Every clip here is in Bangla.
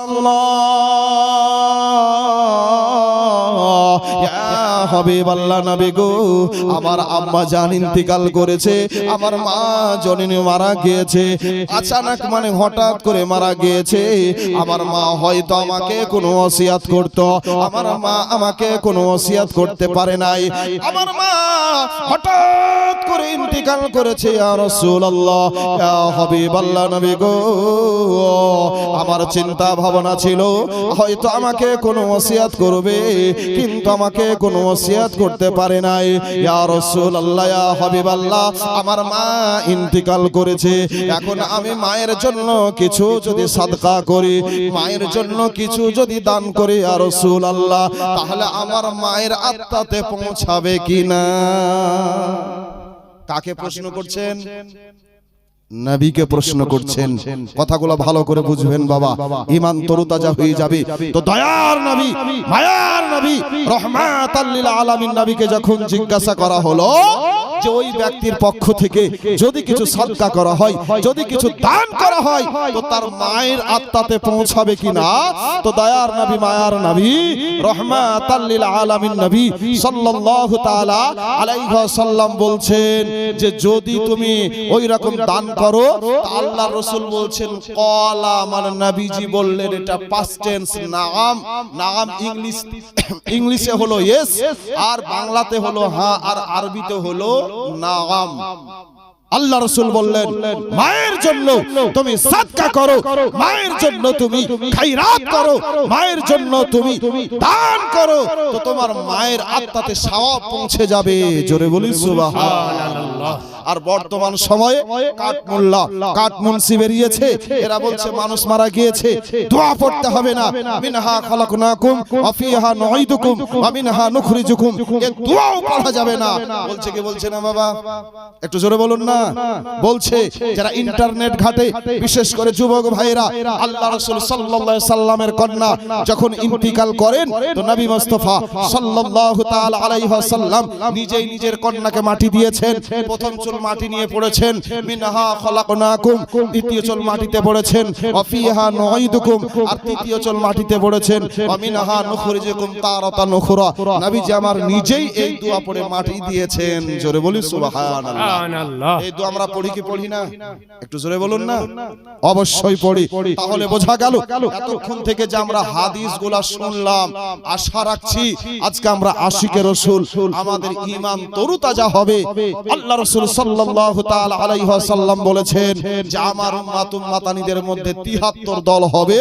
Allah. হাবিবাল্লাহ নবী গো, আমার আম্মা জান ইন্তিকাল করেছে, আমার মা জননী মারা গিয়েছে, আচানক মানে হঠাৎ করে মারা গিয়েছে, আমার মা হয়তো আমাকে কোনো অসিয়াত করত, আমার মা আমাকে কোনো অসিয়াত করতে পারে নাই, আমার মা হঠাৎ করে ইন্তিকাল করেছে, ইয়া রাসূলুল্লাহ, ইয়া হাবিবাল্লাহ নবী গো, আমার চিন্তা ভাবনা ছিল, হয়তো আমাকে কোনো ওসিয়াত করবে, কিন্তু আমাকে কোনো ওসিয়াত করতে পারে নাই। ইয়া রাসূলুল্লাহ, ইয়া হাবিবাল্লাহ, আমার মা ইন্তিকাল করেছে। এখন আমি মায়ের জন্য কিছু যদি সাদকা করি, মায়ের জন্য কিছু যদি দান করি, ইয়া রাসূলুল্লাহ, তাহলে আমার মায়ের আত্মাতে পৌঁছাবে কিনা? কাকে প্রশ্ন করছেন? নবীকে প্রশ্ন করছেন কথাগুলো ভালো করে বুঝবেন বাবা। ইমান তরুতাজা হয়ে যাবে। তো দয়ার নবী মায়ার নবী রহমাত আলমিন আলামিন নবীকে যখন জিজ্ঞাসা করা হলো যে ওই ব্যক্তির পক্ষ থেকে যদি কিছু সাদকা করা হয় যদি কিছু দান করা হয় তো তার মায়ের আত্মাতে পৌঁছাবে কিনা তো দয়ার নবী মায়ার নবী রহমাতাল লিল আলামিন নবী সাল্লাল্লাহু তাআলা আলাইহি ওয়াসাল্লাম বলছেন যে যদি তুমি ওই রকম দান করো তা আল্লাহ রসুল বলছেন কলা মানে নবীজি বললেন এটা পাস্ট টেন্স নাম নাম ইংলিশ ইংলিশে হলো ইয়েস আর বাংলাতে হলো হ্যাঁ আর আরবিতে হলো নাম আল্লাহ রসুল বললেন, মায়ের জন্য তুমি সাদকা করো, মায়ের জন্য তুমি খাইরাত করো, মায়ের জন্য তুমি দান করো। তো তোমার মায়ের আত্মাতে সওয়াব পৌঁছে যাবে। জোরে বলি, সুবহানাল্লাহ। আর বর্তমান সময়ে কাঠমুল্লা কাঠমুন্সি বেরিয়েছে। এরা বলছে, মানুষ মারা গিয়েছে, দোয়া পড়তে হবে না। মিনহা খালাকনাকুম ওয়া ফিহা নুঈদুকুম ওয়া মিনহা নুখরিজুকুম। এ দোয়াও পড়া যাবে না। বলছে কি বলছে না বাবা? একটু জোরে বলুন না। বলছে, যারা ইন্টারনেট ঘাটে, বিশেষ করে যুবক ভাইরা আল্লাহ রাসূল সাল্লাল্লাহু সাল্লামের কন্যা, যখন ইন্তিকাল করেন, তো নবী মুস্তাফা সাল্লাল্লাহু নিজেই নিজের কন্যাকে মাটি দিয়েছেন। প্রথম চুল মাটি নিয়ে পড়েছেন। দ্বিতীয় মাটিতে পড়েছেন। ওয়া ফিহা নুঈদুকুম, আর তৃতীয় চুল মাটিতে পড়েছেন। ওয়া মিনহা নুখরিজুকুম তারাতান নুখরা নবীজি আমার নিজেই এই দোয়া পড়ে মাটি দিয়েছেন। জোরে বলি এই দোয়া আমরা পড়ি কি পড়ি না? একটু জোরে বলুন না? অবশ্যই পড়ি। তাহলে বোঝা গেল এতক্ষণ থেকে যে আমরা হাদিসগুলা শুনলাম আশা রাখছি আজকে আমরা আশিকের রসুল আমাদের ইমান তরুতাজা হবে। আল্লাহ রসুল সাল্লাল্লাহু তাআলা আলাইহি ওয়াসাল্লাম বলেছেন যে আমার উম্মাত উম্মাতানিদের মধ্যে 73 দল হবে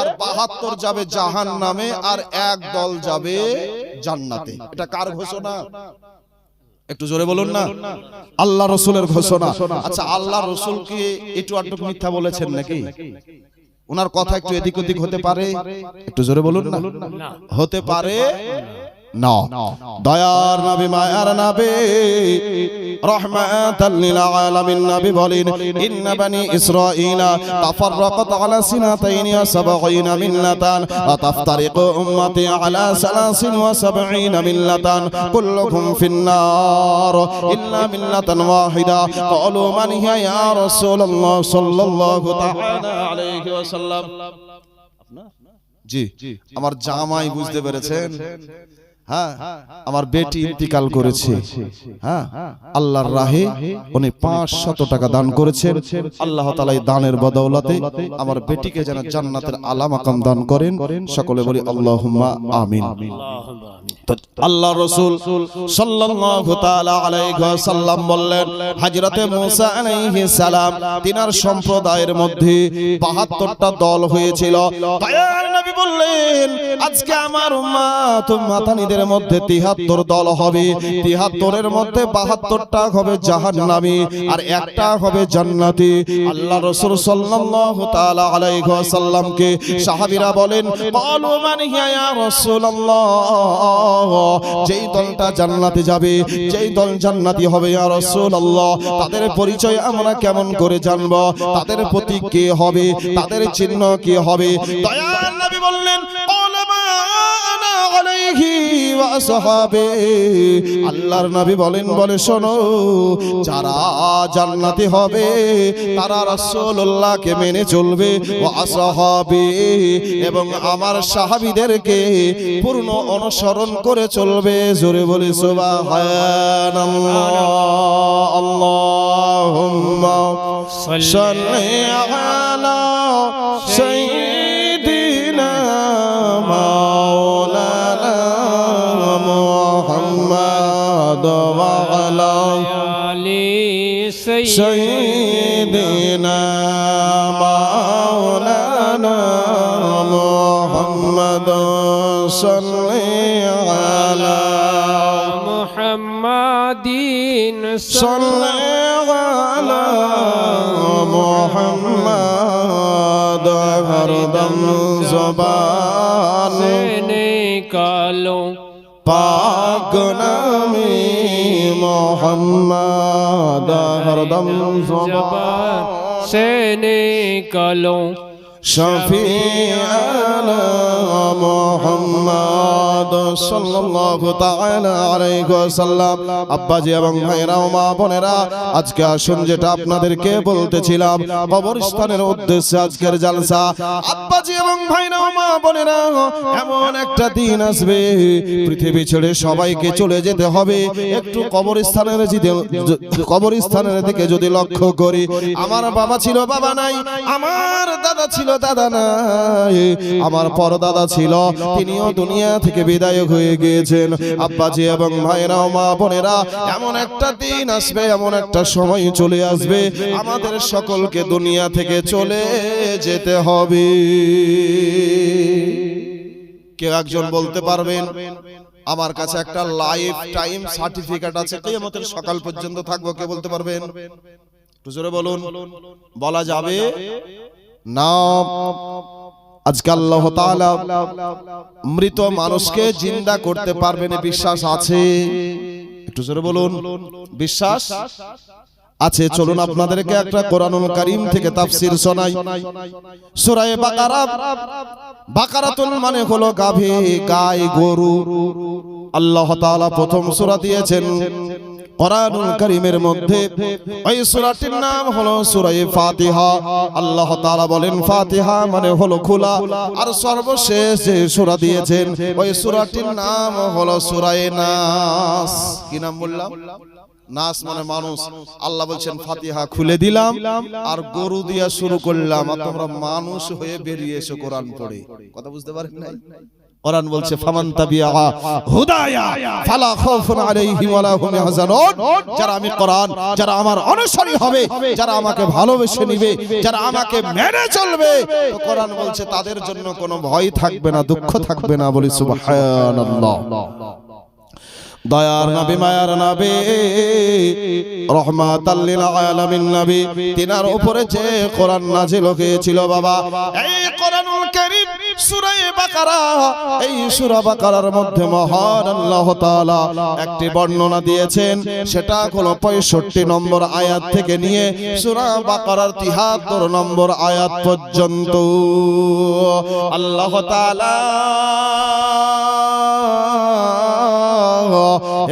আর 72 যাবে জাহান্নামে আর এক দল যাবে জান্নাতে। এটা কার ঘোষণা? একটু জোরে বলুন না? আল্লাহ রসুলের ঘোষণা। আচ্ছা আল্লাহ রসুল কি একটু আটক মিথ্যা বলেছেন নাকি? ওনার কথা একটু এদিক ওদিক হতে পারে? একটু জোরে বলুন না। হতে পারে? না। দয়ার নবী মায়ার নবী রহমাতাল লিল আলামিন নবী বলেন ইন্না বানি ইসরাঈলা তাফাররাকাত আলা সিনাতাইন ওয়া সাবঈনা মিল্লাতান ওয়া তাফতারিকু উম্মতি আলা সালাসিন ওয়া সাবঈনা মিল্লাতান। কুল্লুহুম ফিন্নার। ইল্লা মিল্লাতান ওয়াহিদা। ক্বালু মান হিয়া ইয়া রাসূলুল্লাহ সাল্লাল্লাহু তাআলা আলাইহি ওয়াসাল্লাম জি। আমার জামাই বুঝতে পেরেছেন? হ্যাঁ আমার বেটি ইন্তিকাল করেছে। হ্যাঁ আল্লাহর রাহে উনি পাঁচ শত টাকা দান করেছেন। আল্লাহ তালা দানের বদৌলতে আমার বেটিকে যেন জান্নাতের আলা মাকাম দান করেন। সকলে বলি আল্লাহুম্মা আমিন। আল্লাহ রসুল সাল্লাল্লাহু তাআলা আলাইহি ওয়াসাল্লাম বললেন হযরতে মূসা আলাইহিস সালাম তিনার সম্প্রদায়ের মধ্যে 72টা দল হয়েছিল। নবী বললেন আজকে আমার উম্মত উম্মাতানিদের মধ্যে 73 দল হবে। 73 এর মধ্যে 72টা হবে জাহান্নামী আর একটা হবে জান্নাতি। আল্লাহ রসুল ওয়াসাল্লামকে সাহাবীরা বলেন যেই দলটা জান্নাতে যাবে, যেই দল জান্নাতি হবে তাদের পরিচয় আমরা কেমন করে জানব? তাদের প্রতীক কে হবে? তাদের চিহ্ন কি হবে? দয়াল নবী বললেন "ক্বালা মা আনা আলাইহি ওয়া আসহাবি।" আল্লাহর নবী বলেন বলে শোনো যারা জান্নাতি হবে তারা রাসূলুল্লাহকে মেনে চলবে আসহাবি এবং আমার সাহাবীদেরকে পূর্ণ অনুসরণ করে চলবে। জোরে বলি সুবহানাল্লাহ। আল্লাহুম্মা সাল্লি আলা সাইয়্যিদিনা سيدنا مولانا محمد صل على محمد صل على محمد هردم زبان نکالو پاک نامی محمد ہر دم زبان سے نکلوں এবং বোনেরা, আজকে আসুন যেটা আপনাদেরকে বলতেছিলাম। উদ্দেশ্যে আজকের বোনেরা, এমন একটা দিন আসবে, পৃথিবী ছেড়ে সবাইকে চলে যেতে হবে। একটু কবরস্থানের কবরস্থানের দিকে যদি লক্ষ্য করি, আমার বাবা ছিল, বাবা নাই, আমার দাদা ছিল দাদা নাই, আমার পরদাদা ছিল, তিনিও দুনিয়া থেকে বিদায়ক হয়ে গিয়েছেন। আব্বাজি এবং ভাইরা মা বোনেরা, এমন একটা দিন আসবে, এমন একটা সময় চলে আসবে। আমাদের সকলকে দুনিয়া থেকে চলে যেতে হবে। কেউ একজন বলতে পারবেন, আমার কাছে একটা লাইফ টাইম সার্টিফিকেট আছে, কিয়ামতের সকাল পর্যন্ত থাকব। কে বলতে পারবেন? জোরে বলুন। বলা যাবে? মৃত মানুষকে জিন্দা করতে পারবেন বিশ্বাস আছে? একটু জোরে বলুন। বিশ্বাস আছে? চলুন আপনাদেরকে একটা কোরআনুল কারীম থেকে তাফসীর শোনাই। সূরা বাকারা। বাকারাতুল মানে হলো গাভী, গাই, গরু। আল্লাহ তাআলা প্রথম সূরা দিয়েছেন। কোরআনুল কারীমের মধ্যে ওই সূরাটির নাম হলো সূরা ফাতিহা। আল্লাহ তাআলা বলেন, ফাতিহা মানে হলো খোলা। আর সর্বশেষ যে সূরা দিয়েছেন, ওই সূরাটির নাম হলো সূরা নাস। কি নাম বললাম? নাস মানে মানুষ। আল্লাহ বলছেন, ফাতিহা খুলে দিলাম আর গরু দিয়া শুরু করলাম। আর তোমরা মানুষ হয়ে বেরিয়ে এসো কোরআন পড়ে। কথা বুঝতে পারেন নাই? কোরআন বলছে ফামান তাবিয়া হুদায়া ফালা খাউফুন আলাইহিম ওয়ালা হুম ইয়াহজানুন। যারা আমি কোরআন যারা আমার অনুসারী হবে যারা আমাকে ভালোবেসে নিবে যারা আমাকে মেনে চলবে তো কোরআন বলছে তাদের জন্য কোনো ভয় থাকবে না দুঃখ থাকবে না বলি সুবহানাল্লাহ। দয়ার নবী মায়ার নবী রহমাতাল লিল আলামিন নবী তিনার উপরে যে কোরআন নাজিল হয়েছিল বাবা এই কোরআনুল কারীম সূরা মধ্যে মহান আল্লাহ একটি বর্ণনা দিয়েছেন। সেটা হলো 65 নম্বর আয়াত থেকে নিয়ে সূরা বাকারার 73 নম্বর আয়াত পর্যন্ত। আল্লাহ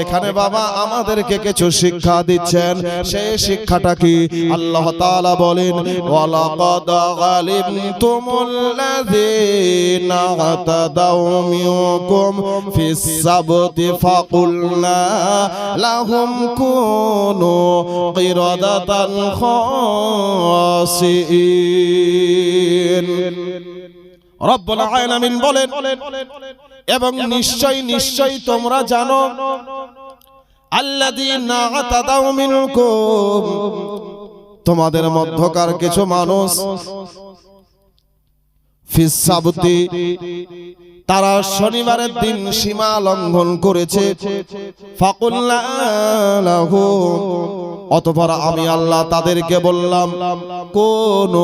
এখানে বাবা আমাদেরকে কিছু শিক্ষা দিচ্ছেন। সেই শিক্ষাটা কি? আল্লাহ তাআলা বলেন, ওয়ালাকাদ গালিবতুমুল্লাযীনা আতাদাউ মিনকুম ফিস বলেন এবং নিশ্চয় নিশ্চয় তোমরা জানো তোমাদের মধ্যকার কিছু মানুষ তারা শনিবারের দিন সীমা লঙ্ঘন করেছে। ফাকুল্লা লাহু অতঃপর আমি আল্লাহ তাদেরকে বললাম, কোন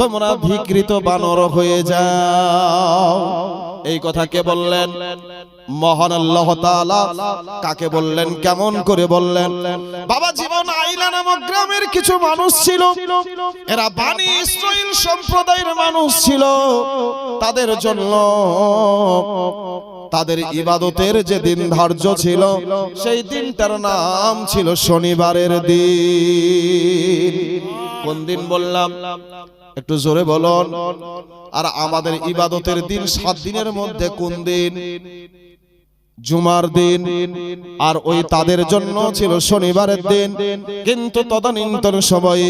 তোমরা বিকৃত বানর হয়ে যাও। এই কথা কে বললেন? মহান আল্লাহ কাকে বললেন, কেমন করে বললেন? বাবা, জীবন আইলা নামক গ্রামের কিছু মানুষ ছিল। এরা বানি ইসরাইল সম্প্রদায়ের মানুষ ছিল। তাদের জন্য তাদের ইবাদতের যে দিন ধার্য ছিল, সেই দিনটার নাম ছিল শনিবারের দিন। কোন দিন বললাম? একটু জোরে বলুন। আর আমাদের ইবাদতের দিন সাত দিনের মধ্যে কোন দিন? জুমার দিন। আর ওই তাদের জন্য ছিল শনিবারের দিন। কিন্তু তদানীন্তন সময়ে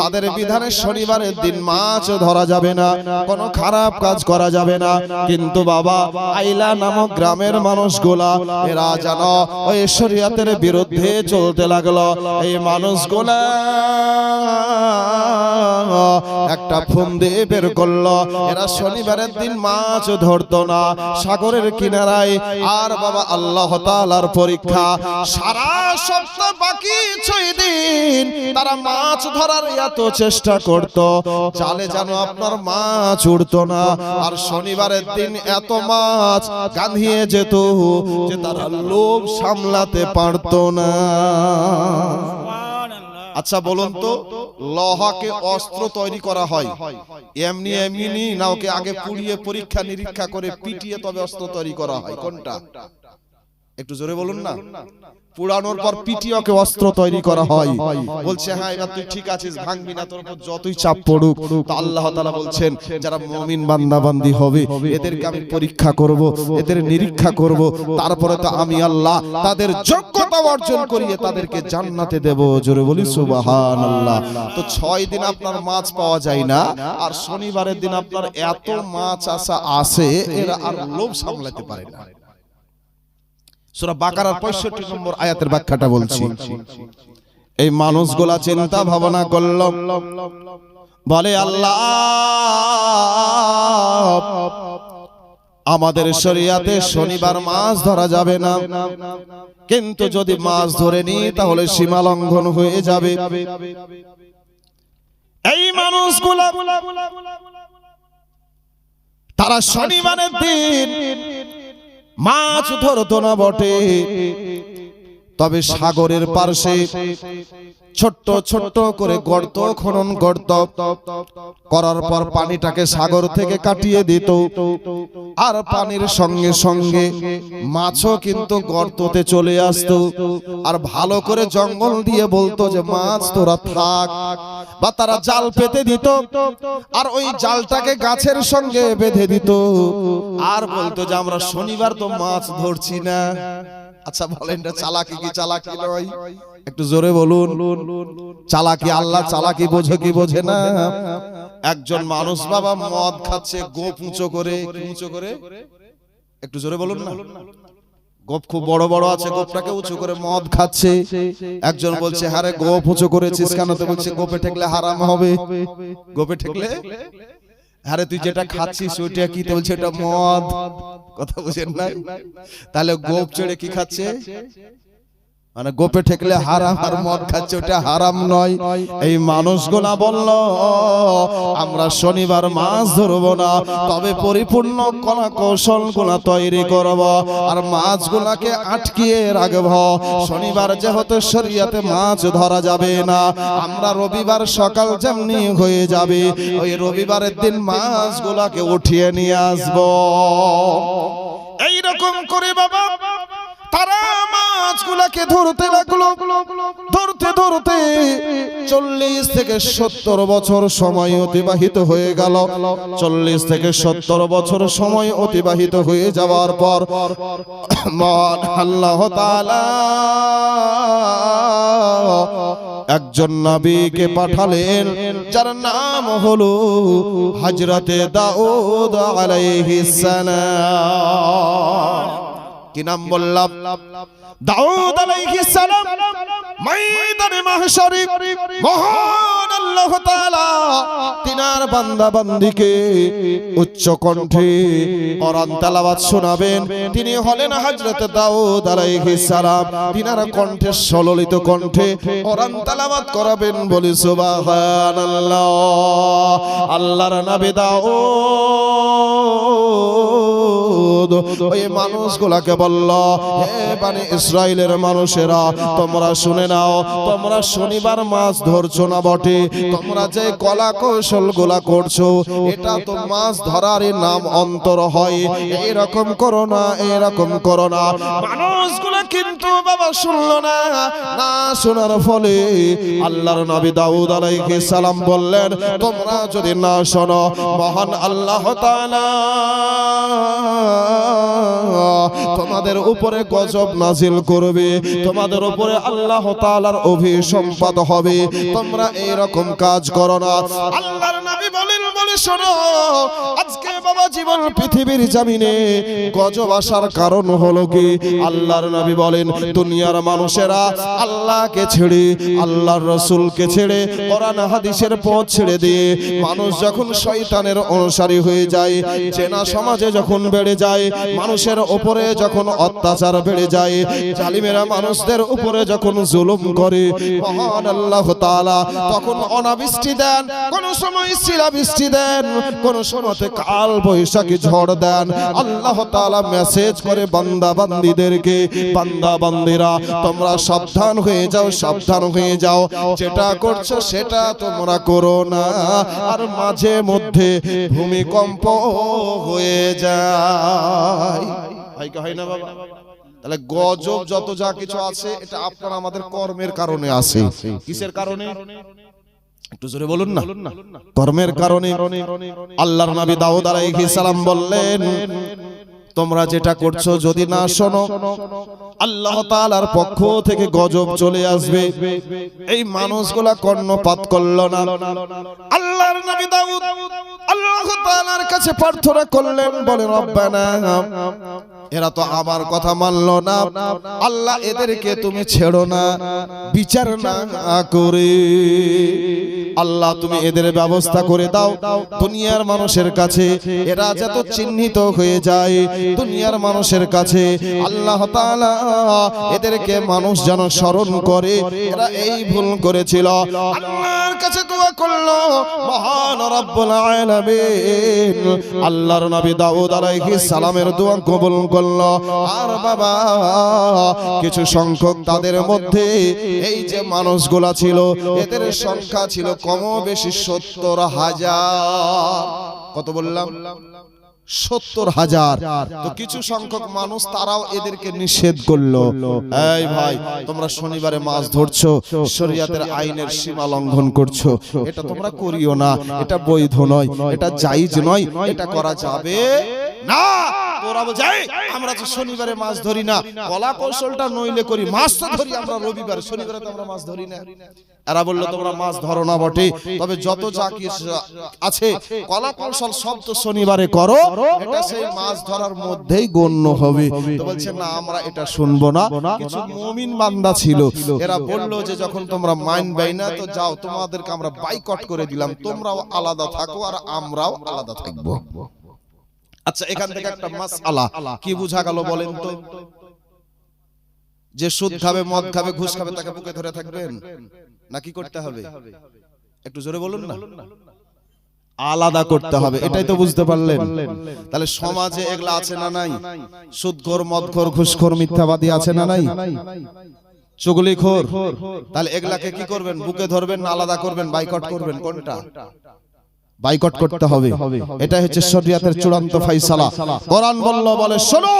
তাদের বিধানে শনিবারের দিন মাছ ধরা যাবে না কোনো খারাপ কাজ করা যাবে না। কিন্তু বাবা আইলা নামক গ্রামের মানুষগুলা এরা যেন ওই শরিয়াতের বিরুদ্ধে চলতে লাগল। এই মানুষগুলা একটা ফন্দি বের করল। এরা শনিবারের দিন মাছ ধরতো না। সাগরের কিনারায় আর বাবা আল্লাহ তাআলার পরীক্ষা। সারা সপ্তাহ বাকি ছয় দিন তারা মাছ ধরার এত চেষ্টা করত। জালে যেন আপনার মাছ উঠতো না। আর শনিবারের দিন এত মাছ গাঁধিয়ে যেত যে তারা লোভ সামলাতে পারতো না। আচ্ছা বলুন তো, লহাকে অস্ত্র তৈরি করা হয়। এমনি এমনি না ওকে আগে পুড়িয়ে পরীক্ষা নিরীক্ষা করে পিটিয়ে তবে অস্ত্র তৈরি করা হয়। কোনটা? একটু জোরে বলুন না। পুরানোর পর পিটিয়ে ওকে অস্ত্র তৈরি করা হয়। বলছে হ্যাঁ এবার তুই ঠিক আছিস ভাঙবি না তোর উপর যতই চাপ পড়ুক তো আল্লাহ তাআলা বলছেন যারা মুমিন বান্দা বান্দি হবে এদেরকে আমি পরীক্ষা করব এদের নিরীক্ষা করব তারপরে তো আমি আল্লাহ তাদের যোগ্যতা অর্জন করিয়ে তাদেরকে জান্নাতে দেব। জোরে বলি সুবহানাল্লাহ। তো ছয় দিন আপনার মাছ পাওয়া যায় না আর শনিবারের দিন আপনার এত মাছ আসা আসে এরা আর লোভ সামলাতে পারে না। সূরা বাকারার 65 নম্বর আয়াতের ব্যাখ্যাটা বলছি। এই মানুষগুলা চিন্তা ভাবনা করল। বলে আল্লাহ আমাদের শরিয়াতে শনিবার মাছ ধরা যাবে না। কিন্তু যদি মাছ ধরে নি তাহলে সীমা লঙ্ঘন হয়ে যাবে। এই মানুষগুলা তারা শনিবারের দিন মাছ ধরত না বটে। তবে সাগরের পার্শ্বে ছোট্ট ছোট্ট করে গর্ত খনন গর্ত করার পর পানিটাকে সাগর থেকে কাটিয়ে দিত। আর পানির সঙ্গে সঙ্গে মাছও কিন্তু গর্ততে চলে আসতো। আর ভালো করে জঙ্গল দিয়ে বলতো যে, মাছ, তোরা থাক। বা তারা জাল পেতে দিত। আর ওই জালটাকে গাছের সঙ্গে বেঁধে দিত। আর বলতো যে, আমরা শনিবার তো মাছ ধরছি না। আচ্ছা বলেন চালাকি কি, চালাকি নয়? একটু জোরে বলুন, চালাকি আল্লাহ চালাকি বোঝে কি বোঝে না? একজন মানুষ বাবা মদ খাচ্ছে, গোপ উঁচো করে। উঁচো করে একটু জোরে বলুন না। গোপ খুব বড় বড় আছে, গোপটাকে উঁচু করে মদ খাচ্ছে। একজন বলছে হারে গোপ উঁচু করেছিস কেন? বলছে, গোপে ঠেকলে হারাম হবে। গোপে ঠেকলে? আরে তুই যেটা খাচ্ছিস ওইটা কি? বলছে, এটা মদ। কথা বুঝেন নাই? তাহলে গোপ চড়ে কি খাচ্ছে? মানে গোপে ঠেকলে হারাম আর মদ খাচ্ছে, ওটা হারাম নয়। এই মানুষগুলা বলল, আমরা শনিবার মাছ ধরবো না, তবে পরিপূর্ণ কলা কৌশলগুলা তৈরি করব আর মাছগুলাকে আটকিয়ে রাখব। শনিবার যেহেতু শরিয়াতে মাছ ধরা যাবে না, আমরা রবিবার সকাল যেমনি হয়ে যাবে, ওই রবিবারের দিন মাছগুলাকে উঠিয়ে নিয়ে আসব। এইরকম করে বাবা মাছগুলাকে ধরতে ধরতে ধরতে চল্লিশ থেকে সত্তর বছর সময় অতিবাহিত হয়ে গেল। চল্লিশ থেকে সত্তর বছর সময় অতিবাহিত হয়ে যাওয়ার পর আল্লাহ তাআলা একজন নাবিকে পাঠালেন, যার নাম হলো হজরতে দাউদ আলাইহিস সালাম। কি নাম বললাম? দাউদ আলাইহিস সালাম ময়দানে মাহশরে মহান আল্লাহ তাআলা তিনার বান্দা বান্দিকে উচ্চ কণ্ঠে কোরআন তেলাওয়াত শোনাবেন। তিনি হলেন হযরত দাউদ আলাইহিস সালাম। তিনার কণ্ঠে সললিত কণ্ঠে কোরআন তেলাওয়াত করাবেন বলি সুবহানাল্লাহ। আল্লাহর নবী দাউদ দাউদ ওই মানুষগুলাকে বলল হে বানি ইসরায়েলের মানুষেরা তোমরা শুনে নাও তোমরা শনিবার মাছ ধরছো না বটে তোমরা যে কলা কৌশলগুলা করছ এটা তো মাছ ধরারই নাম অন্তর হয় এইরকম করো না এইরকম করো না মানুষগুলা কিন্তু বাবা শুনলো না না শোনার ফলে আল্লাহর নবী দাউদ আলাইহিস সালাম বললেন তোমরা যদি না শোনো মহান আল্লাহ তাআলা তোমাদের উপরে গজব নাজিল করবে, তোমাদের উপরে আল্লাহ তালার অভিসম্পাদ হবে। তোমরা এরকম কাজ করো না। আল্লাহর নবী বলেন, বলে শোনো বাবা জীবন পৃথিবীর জামিনে গজব আসার কারণ হলো কি? আল্লাহর নবী বলেন দুনিয়ার মানুষেরা আল্লাহকে ছেড়ে আল্লাহর রসুলকে ছেড়ে কোরআন হাদিসের পথ ছেড়ে দিয়ে মানুষ যখন শয়তানের অনুসারী হয়ে যায় চেনা সমাজে যখন বেড়ে যায় মানুষের উপরে যখন অত্যাচার বেড়ে যায় জালিমেরা মানুষদের উপরে যখন জুলুম করে মহান আল্লাহ তাআলা তখন অনাবৃষ্টি দেন কোন সময় শিলাবৃষ্টি দেন কোন সময়তে কাল বৈশাখী ঝড় দেন। আল্লাহ তাআলা মেসেজ করে বান্দা বান্দিদেরকে বান্দা বান্দিরা তোমরা সাবধান হয়ে যাও, সাবধান হয়ে যাও। যেটা করছ সেটা তোমরা করো না। আর মাঝে মধ্যে ভূমিকম্প হয়ে যায়। হয় না বাবা? তাহলে গজব যত যা কিছু আছে, এটা আপনার আমাদের কর্মের কারণে আসে কিসের কারণে? একটু জোরে বলুন না। কর্মের কারণে আল্লাহর নবী দাউদ আলাইহিস সালাম বললেন তোমরা যেটা করছ যদি না শোনো আল্লাহ তাআলার পক্ষ থেকে গজব চলে আসবে। এই মানুষগুলা কর্ণপাত করল না। আল্লাহর নবী দাউদ আল্লাহ তাআলার কাছে প্রার্থনা করলেন বলে রব্বানা। এরা তো আমার কথা মানলো না। আল্লাহ এদেরকে তুমি ছেড়ো না বিচার না করে। আল্লাহ তুমি এদের ব্যবস্থা করে দাও। দুনিয়ার মানুষের কাছে এরা যত চিহ্নিত হয়ে যায় দুনিয়ার মানুষের কাছে আল্লাহ এদেরকে মানুষ যেন স্মরণ করে, এরা এই ভুল করেছিল। সংখ্যক তাদের মধ্যে এই যে ছিল, এদের সংখ্যা ছিল বেশি সত্তর হাজার। কত বললাম? সত্তর হাজার। তো কিছু সংখ্যক মানুষ তারাও এদেরকে নিষেধ করল। এই ভাই তোমরা শনিবারে মাছ ধরছো শরিয়াতের আইনের সীমা লঙ্ঘন করছ। এটা তোমরা করিও না। এটা বৈধ নয়। এটা জাইজ নয়। এটা করা যাবে না। তোরা বলছে, "এই, আমরা তো শনিবারে মাছ ধরি না। কলা কৌশলটা নইলে করি মাছ তো ধরি আমরা রবিবার শনিবারে তো আমরা মাছ ধরি না। এরা বলল তোমরা মাছ ধরো না বটে। তবে যত যা আছে কলা কৌশল সব তো শনিবারে করো। এটা সেই মাছ ধরার মধ্যেই গণ্য হবে। তো বলছে না আমরা এটা শুনব না। কিছু মুমিন বান্দা ছিল। এরা বলল যে যখন তোমরা মাইন বাই না তো যাও তোমাদেরকে আমরা বাইকট করে দিলাম। তোমরাও আলাদা থাকো আর আমরাও আলাদা থাকব। আচ্ছা এখান থেকে একটা মাসআলা। কি বুঝা গেল বলেন তো? যে সুদ খাবে মদ খাবে ঘুষ খাবে তাকে বুকে ধরে থাকবেন। না কি করতে হবে? একটু জোরে বলুন না। আলাদা করতে হবে এটাই তো বুঝতে পারলেন। তাহলে সমাজে এগুলা আছে না নাই? সুদখোর মদখোর ঘুষখোর মিথ্যাবাদী আছে না নাই? চুগলিখোর। তাহলে এগুলাকে কি করবেন? বুকে ধরবেন না আলাদা করবেন বাইকট করবেন কোনটা? বাইকট করতে হবে। এটা হচ্ছে শরিয়াতের চূড়ান্ত ফয়সালা। কোরআন বলল বলে শোনো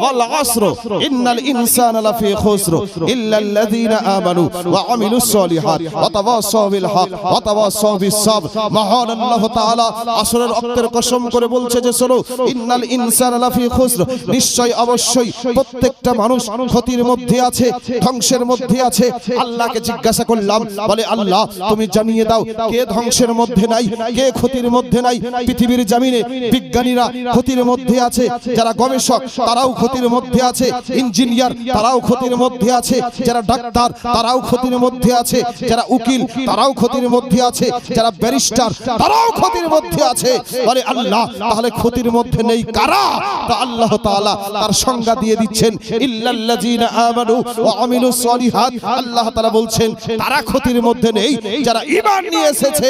ওয়াল আসর ইন্নাল ইনসানা লাফি খুসর ইল্লা আল্লাযীনা আমানু ওয়া আমিলুস সলিহাত ওয়া তাওয়াসাউ বিল হক ওয়া তাওয়াসাউ বিস সাবর মহান আল্লাহ তাআলা আসরের ওয়াক্তের কসম করে বলছে যে শোনো ইন্নাল ইনসানা লাফি খুসর নিশ্চয় অবশ্যই প্রত্যেকটা মানুষ ক্ষতির মধ্যে আছে ধ্বংসের মধ্যে আছে। আল্লাহকে জিজ্ঞাসা করলাম বলে আল্লাহ তুমি জানিয়ে দাও কে ধ্বংসের মধ্যে নাই কে ক্ষতির মধ্যে নাই। পৃথিবীর জামিনে বিজ্ঞানীরা ক্ষতির মধ্যে আছে। যারা গবেষক, তারাও ক্ষতির মধ্যে আছে। ইঞ্জিনিয়ার, তারাও ক্ষতির মধ্যে আছে। যারা ডাক্তার, তারাও ক্ষতির মধ্যে আছে। যারা উকিল, তারাও ক্ষতির মধ্যে আছে। যারা ব্যারিস্টার, তারাও ক্ষতির মধ্যে আছে। বলে আল্লাহ, তাহলে ক্ষতির মধ্যে নেই কারা? তা আল্লাহ তাআলা তার সংজ্ঞা দিয়ে দিচ্ছেন, ইল্লাল্লাযীনা আমানু ওয়া আমিলুস সলিহাত। আল্লাহ তাআলা বলছেন, তারা ক্ষতির মধ্যে নেই। যারা ঈমান নিয়ে এসেছে,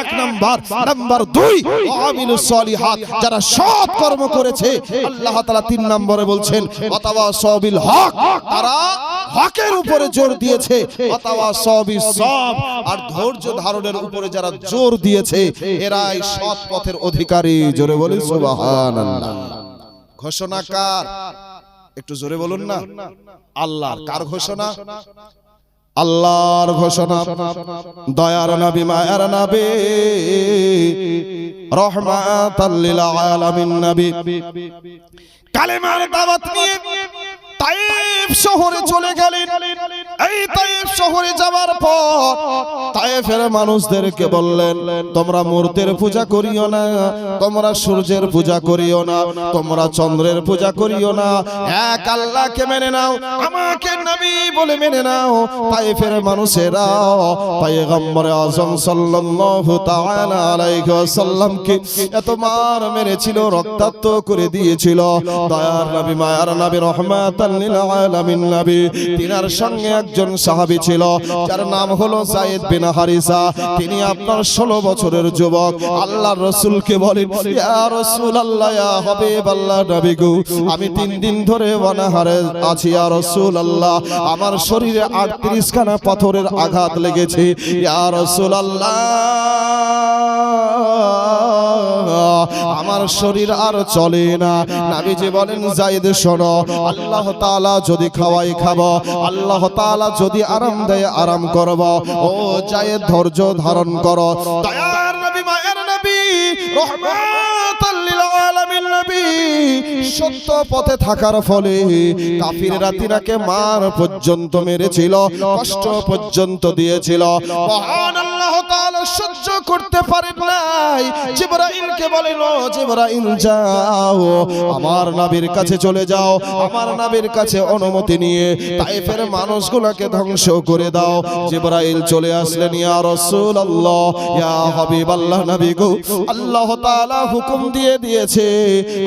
এক নাম্বার নাম্বার দুই, আমিলুস সলিহাত, যারা সৎ কর্ম করেছে, আল্লাহ তাআলা তিন নম্বরে বলছেন অথবা সবিল হক, তারা হকের উপরে জোর দিয়েছে অথবা সবই সব, আর ধৈর্য ধারণের উপরে যারা জোর দিয়েছে, এরাই সৎ পথের অধিকারী, জোরে বলি সুবহানাল্লাহ। ঘোষণাকার একটু জোরে বলুন না। আল্লাহর কার ঘোষণা? আল্লাহর ঘোষণা দয়ার নবী মায়ার নবী রহমাতাল লিল আলামিন নবী। কালেমার দাওয়াত নিয়ে তাইফ শহরে চলে গেলেন। এই তাইফ শহরে যাওয়ার পর তাইফের মানুষদেরকে বললেন, তোমরা মূর্তির পূজা করিও না, তোমরা সূর্যের পূজা করিও না, তোমরা চন্দ্রের পূজা করিও না। এক আল্লাহকে মেনে নাও, আমাকে নবী বলে মেনে নাও। তাইফের মানুষেরা পয়গম্বর আজম সাল্লাল্লাহু তাআলা আলাইহি ওয়াসাল্লামকে এত মার মেরেছিল, রক্তাক্ত করে দিয়েছিল। দয়ার নবী, মায়ার নবী রহমাতাল লিল আলামিন নবী। তিনার সঙ্গে একজন সাহাবী ছিল যার নাম হলো বিন হারিসা। তিনি আপনার 16 বছরের যুবক। আল্লাহর রাসূলকে বলেন ইয়া রাসূলুল্লাহ ইয়া হাবিবাল্লাহ নবী গো আমি তিন দিন ধরে অনাহারে আছি ইয়া রাসূলুল্লাহ আমার শরীরে 38 খানা পাথরের আঘাত লেগেছে ইয়া রাসূলুল্লাহ। আমার শরীর আর চলে না। নাবিজি বলেন জাইদ শোনো আল্লাহ তাআলা যদি খাওয়াই খাব, আল্লাহ তালা যদি আরাম দেয় আরাম করব। ও চায়ে ধৈর্য ধারণ করো। সত্য পথে থাকার ফলে কাফিররা তিনাকে মার পর্যন্ত মেরেছিল, কষ্ট পর্যন্ত দিয়েছিল। আল্লাহ সহ্য করতে নাই। জিবরাইলকে বলেন জিবরাইল, যাও। আমার কাছে চলে যাও। আমার কাছে অনুমতি নিয়ে তাইফের মানুষগুলোকে ধ্বংস করে দাও। জিবরাইল চলে আসলেন, ইয়া রাসূলুল্লাহ, ইয়া হাবিবাল্লাহ নবী গো, আল্লাহ তাআলা হুকুম দিয়ে দিয়েছে।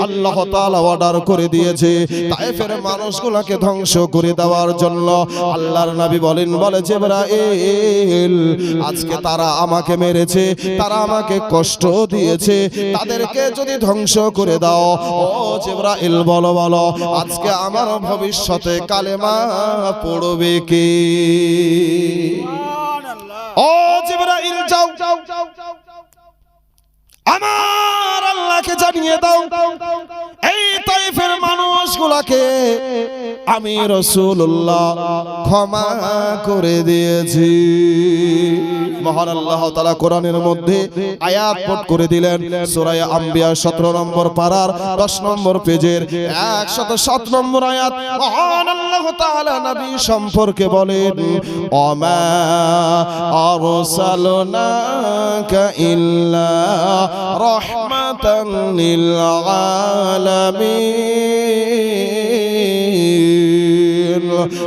আল্লাহ তাআলা অর্ডার করে দিয়েছে। তাইফের মানুষগুলোকে ধ্বংস করে দেওয়ার জন্য আল্লাহর নবী বলেন বলে জিবরাইল আজকে তারা আমাকে মেরেছে তারা আমাকে কষ্ট দিয়েছে তাদেরকে যদি ধ্বংস করে দাও। ও জিবরাইল বলো বলো আজকে আমার ভবিষ্যতে কালেমা পড়বে কি? ও জিবরাইল যাও। আমার জানিয়ে দাও। এই তাইফের মানুষগুলাকে আমি রসুল্লাহ ক্ষমা করে দিয়েছি। 17 নম্বর পারার 10 নম্বর পেজের 107 নম্বর আয়াত। সম্পর্কে বলেন ইল্লা আলামিন। আমিন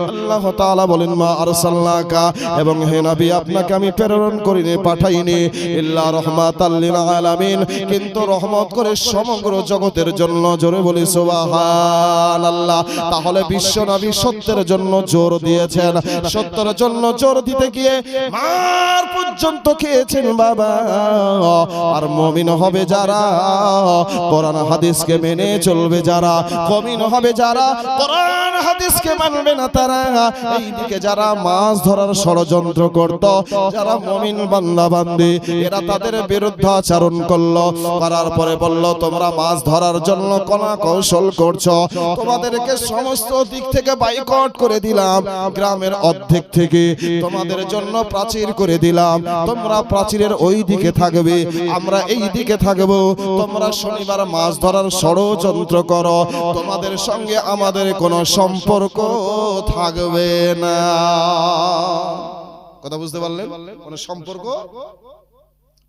আল্লাহ তাআলা বলেন, মা আরসালনাকা। এবং হে নবী, আপনাকে আমি প্রেরণ করিনি, পাঠাইনি। ইল্লা রাহমাতাল লিল আলামিন। কিন্তু রহমত করে সমগ্র জগতের জন্য জোরে বলি, সুবহানাল্লাহ। তাহলে বিশ্ব নবী সত্যের জন্য জোর দিয়েছেন। সত্যের জন্য জোর দিতে গিয়ে মার পর্যন্ত খেয়েছেন বাবা। আর মমিন হবে যারা, কোরআন হাদিসকে মেনে চলবে যারা, মমিন হবে যারা, কোরআন হাদিসকে মানবে না। তারা। এইদিকে যারা মাছ ধরার ষড়যন্ত্র করত, যারা মমিন বান্দা বান্দি, এরা তাদের বিরুদ্ধে আচরণ করল। করার পরে বলল, তোমরা মাছ ধরার জন্য কলা কৌশল করছ। তোমাদেরকে সমস্ত দিক থেকে বাইকট করে দিলাম। গ্রামের অর্ধেক থেকে তোমাদের জন্য প্রাচীর করে দিলাম। তোমরা প্রাচীরের ওই দিকে থাকবে, আমরা এই দিকে থাকব। তোমরা শনিবার মাছ ধরার ষড়যন্ত্র করো। তোমাদের সঙ্গে আমাদের কোনো সম্পর্ক থাকবে না। কথা বুঝতে পারলেন? কোনো সম্পর্ক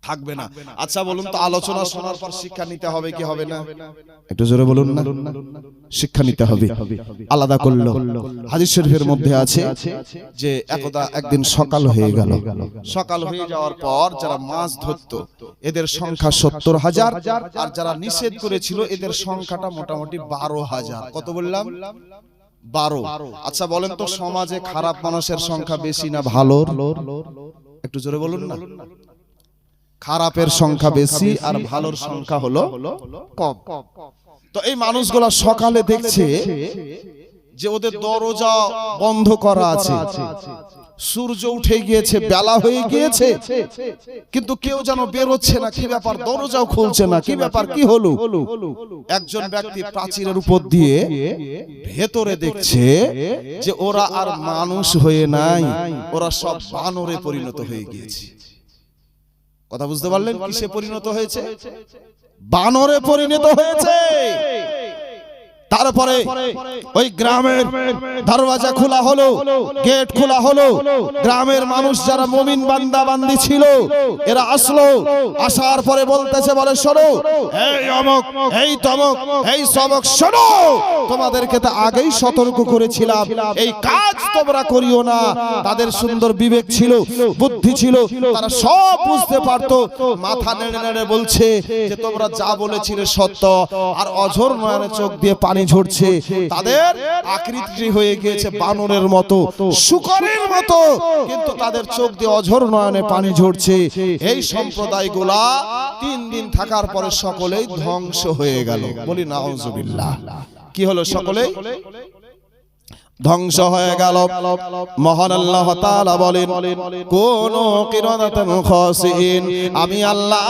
থাকবে না। আচ্ছা বলুন তো, আলোচনা শোনার পর শিক্ষা নিতে হবে কি হবে না? একটু জোরে বলুন না। শিক্ষা নিতে হবে। আলাদা করল। হাদিস শরীফের মধ্যে আছে যে একদা একদিন সকাল হয়ে গেল। সকাল হয়ে যাওয়ার পর যারা মাছ ধরতো, এদের সংখ্যা সত্তর হাজার। আর যারা নিষেধ করেছিল, এদের সংখ্যাটা মোটামুটি বারো হাজার। কত বললাম? বারো। আচ্ছা বলেন তো সমাজে খারাপ মানুষের সংখ্যা বেশি না ভালো একটু জোরে বলুন না। খারাপের সংখ্যা বেশি আর ভালোর সংখ্যা হলো কম। তো এই মানুষগুলা সকালে দেখছে যে ওদের দরজা বন্ধ করা আছে। সূর্য উঠে গিয়েছে বেলা হয়ে গিয়েছে। কিন্তু কেউ যেন বেরোচ্ছে না কি ব্যাপার? দরজাও খুলছে না কি ব্যাপার? কি হলো? একজন ব্যক্তি প্রাচীরের উপর দিয়ে ভেতরে দেখছে যে ওরা আর মানুষ হয়ে নাই ওরা সব বানরে পরিণত হয়ে গিয়েছে। কথা বুঝতে পারলেন কিসে পরিণত হয়েছে? বানরে পরিণত হয়েছে। তারপরে ওই গ্রামের দরওয়াজা খোলা হলো, গেট খোলা হলো। গ্রামের মানুষ যারা মুমিন বান্দা বান্দি ছিল, এরা আসলো, আসার পরে বলতেছে, বলে, শোনো, এই অমক, এই তমক, এই সবক, শোনো, তোমাদেরকে তো আগেই সতর্ক করেছিলাম। এই কাজ তোমরা করিও না। তাদের সুন্দর বিবেক ছিল, বুদ্ধি ছিল, তারা সব বুঝতে পারতো। মাথা নেড়ে নেড়ে বলছে যে, তোমরা যা বলেছিলে সত্য, আর অঝর নয়নে চোখ দিয়ে পানি ঝরছে। তাদের আকৃতি হয়ে গিয়েছে বানরের মতো, শুকরের মতো। কিন্তু তাদের চোখ দিয়ে অঝর নয়নে পানি ঝরছে। এই সম্প্রদায়গুলা তিন দিন থাকার পরে সকলেই ধ্বংস হয়ে গেল। বলি, নাউজুবিল্লাহ। কি হলো সকলেই? ধ্বংস হয়ে গেল। মহান আল্লাহ তাআলা বলেন, কোন কিরাতান খাসিন আমি আল্লাহ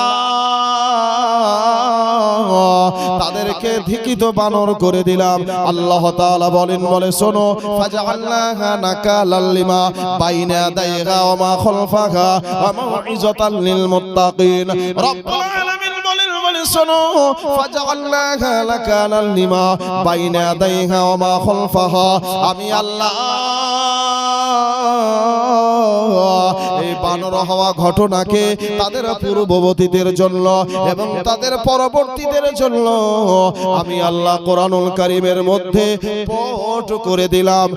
তাদেরকে ধিকিত বানর করে দিলাম। আল্লাহ তাআলা বলেন, বলে শোনো, ফাজআলনাহা নাকালাল লিমা বাইনা দাইগা ওয়া মা খালফাহা ওয়া মাউইজাতাল লিল মুত্তাকিন। রব্বুল আলামিন শোনো বাইনা আমি আল্লাহ, এই হওয়া ঘটনাকে তাদের জন্য এবং তাদের পরবর্তীদের জন্য আমি আল্লাহ কোরআনুল কারিমের মধ্যে পট করে দিলাম।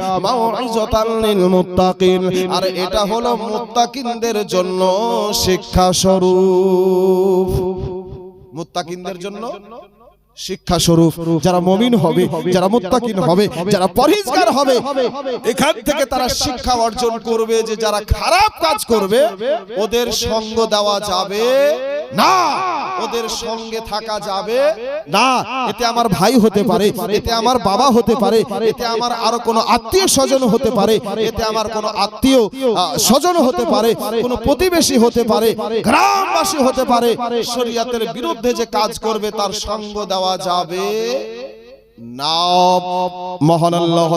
মুত্তাকিন। আর এটা হলো মুত্তাকিনদের জন্য শিক্ষা স্বরূপ মুত্তাকিনদের জন্য শিক্ষা স্বরূপ যারা মমিন হবে, যারা মুত্তাকিন হবে, যারা পরহেজগার হবে, এখান থেকে তারা শিক্ষা অর্জন করবে যে যারা খারাপ কাজ করবে, ওদের সঙ্গ দেওয়া যাবে না, ওদের সঙ্গে থাকা যাবে না। এতে আমার ভাই হতে পারে, এতে আমার বাবা হতে পারে, এতে আমার আরও কোনো আত্মীয় স্বজন হতে পারে, এতে আমার কোনো আত্মীয় স্বজন হতে পারে, কোনো প্রতিবেশী হতে পারে, গ্রামবাসী হতে পারে। শরিয়াতের বিরুদ্ধে যে কাজ করবে, তার সঙ্গ দেওয়া যাবে। মহান আল্লাহ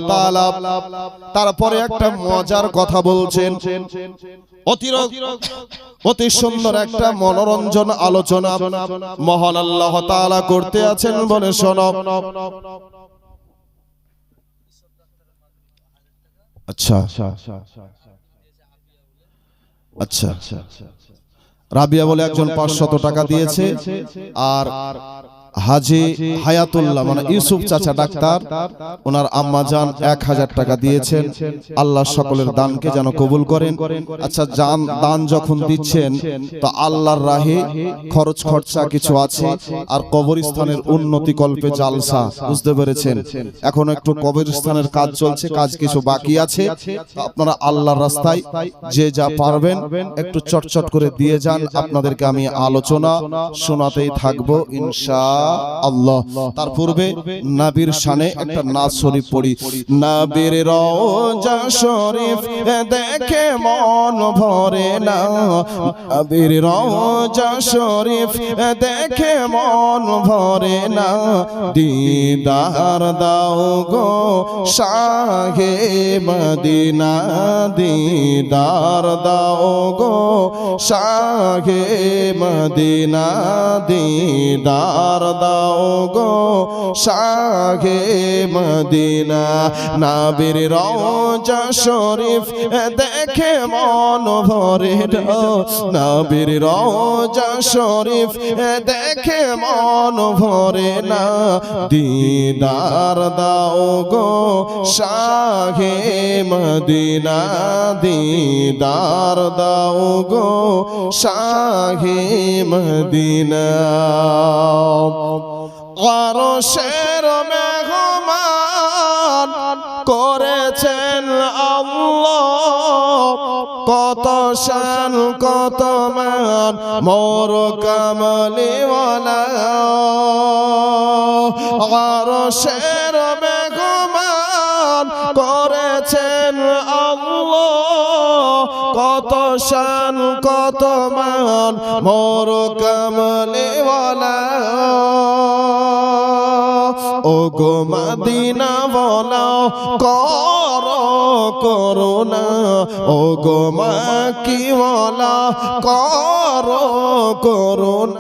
তারপরে একটা মজার কথা বলছেন। অতি সুন্দর একটা মনোরঞ্জন আলোচনা মহান আল্লাহ করতে আছেন বলে শোনো। আচ্ছা। আচ্ছা। রাবিয়া বলে একজন পাঁচশত টাকা দিয়েছে। আর হাজি হায়াতুল্লাহ মানে ইউসুফ চাচা ডাক্তার ওনার আম্মা জান এক হাজার টাকা দিয়েছেন। আল্লাহ সকলের দানকে যেন কবুল করেন। আচ্ছা জান দান যখন দিচ্ছেন তো আল্লাহর রাহে খরচ খরচা কিছু আছে। আর কবরস্থানের উন্নতি কল্পে জালসা বুঝতে পেরেছেন। এখন একটু কবরস্থানের কাজ চলছে কাজ কিছু বাকি আছে। আপনারা আল্লাহর রাস্তায় যে যা পারবেন একটু চটচট করে দিয়ে যান। আপনাদেরকে আমি আলোচনা শোনাতেই থাকব ইনশা আল্লাহ। তার পূর্বে নাবির শানে একটা নাচ শরীফ পড়ি। নাবির রওজা শরীফ দেখে মন ভরে না। নাবির রওজা শরীফ দেখে মন ভরে না। দিদার দাও গো শাহে মদিনা। দিদার দাও গো শাহে মদিনা। দিদার দাও গো শাহে মদিনা। নাবির রওজা শরীফ দেখে মন ভরে নাবির রওজা শরীফ দেখে মন ভরে না। দিদার দাও গো শাহে মদিনা। দিদার দাও গো শাহে মদিনা। আরশের মেহমান করেছেন আল্লাহ। কত শান, কত মান, মোর কামলি কামলিওয়ালা। আরশের মেঘমান করেছেন আল্লাহ। কত শান, কত মান, মোর কামলিওয়ালা গো মদিনা বলা কর করুণা। ও গো মা কি বলা কর করুণা।